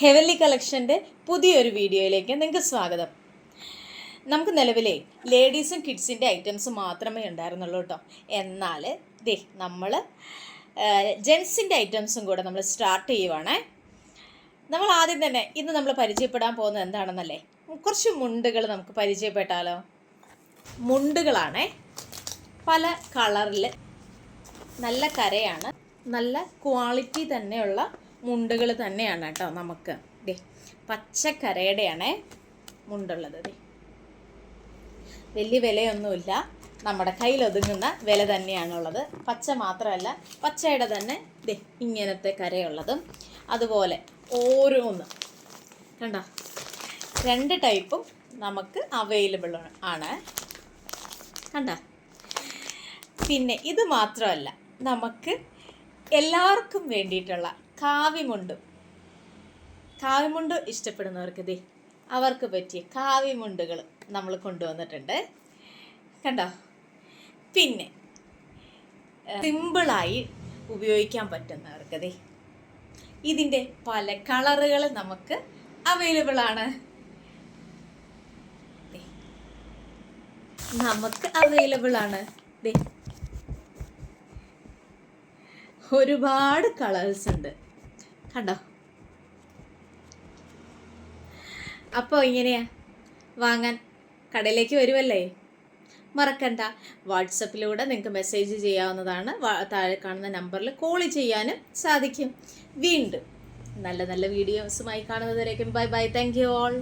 Heavenly കളക്ഷന്റെ പുതിയൊരു വീഡിയോയിലേക്ക് നിങ്ങൾക്ക് സ്വാഗതം. നമുക്ക് നിലവിലെ ലേഡീസും കിഡ്സിന്റെ ഐറ്റംസ് മാത്രമേ ഉണ്ടായിരുന്നുള്ളൂ കേട്ടോ എന്നാൽ ദേ നമ്മൾ ജെൻസിന്റെ ഐറ്റംസും കൂടെ നമ്മൾ സ്റ്റാർട്ട് ചെയ്യുവാണേ. നമ്മൾ ആദ്യം തന്നെ ഇന്ന് നമ്മൾ പരിചയപ്പെടാൻ പോകുന്നത് എന്താണെന്നല്ലേ? കുറച്ച് മുണ്ടുകൾ നമുക്ക് പരിചയപ്പെട്ടാലോ? മുണ്ടുകളാണേ. പല കളറിൽ നല്ല കരയാണ് നല്ല ക്വാളിറ്റി തന്നെയുള്ള മുണ്ടുകൾ തന്നെയാണ് കേട്ടോ നമുക്ക്. ദേ പച്ചക്കരയുടെയാണ് മുണ്ടുള്ളത് ദേ. വലിയ വിലയൊന്നുമില്ല. നമ്മുടെ കയ്യിലൊതുങ്ങുന്ന വില തന്നെയാണുള്ളത്. പച്ച മാത്രമല്ല പച്ചയുടെ തന്നെ ദേ ഇങ്ങനത്തെ കരയുള്ളതും. അതുപോലെ ഓരോന്ന്. കണ്ടോ? രണ്ട് ടൈപ്പും നമുക്ക് അവൈലബിൾ ആണ്. കണ്ടോ? പിന്നെ ഇത് മാത്രമല്ല നമുക്ക് എല്ലാവർക്കും വേണ്ടിയിട്ടുള്ള കാവിമുണ്ടും കാവിമുണ്ട് ഇഷ്ടപ്പെടുന്നവർക്ക് ദേ അവർക്ക് പറ്റിയ കാവിമുണ്ടുകൾ നമ്മൾ കൊണ്ടുവന്നിട്ടുണ്ട്. കണ്ടോ? പിന്നെ സിമ്പിളായി ഉപയോഗിക്കാൻ പറ്റുന്നവർക്ക് ദേ ഇതിന്റെ പല കളറുകൾ നമുക്ക് അവൈലബിൾ ആണ്. നമുക്ക് അവൈലബിൾ ആണ്. ദേ ഒരുപാട് കളേഴ്സ് ഉണ്ട്. കണ്ടോ? അപ്പോൾ ഇങ്ങനെയാ. വാങ്ങാൻ കടയിലേക്ക് വരുമല്ലേ മറക്കണ്ട. വാട്സപ്പിലൂടെ നിങ്ങൾക്ക് മെസ്സേജ് ചെയ്യാവുന്നതാണ്. താഴെ കാണുന്ന നമ്പറിൽ കോൾ ചെയ്യാനും സാധിക്കും. വീണ്ടും നല്ല നല്ല വീഡിയോസുമായി കാണുന്നതുവരേക്കും. Bye bye thank you all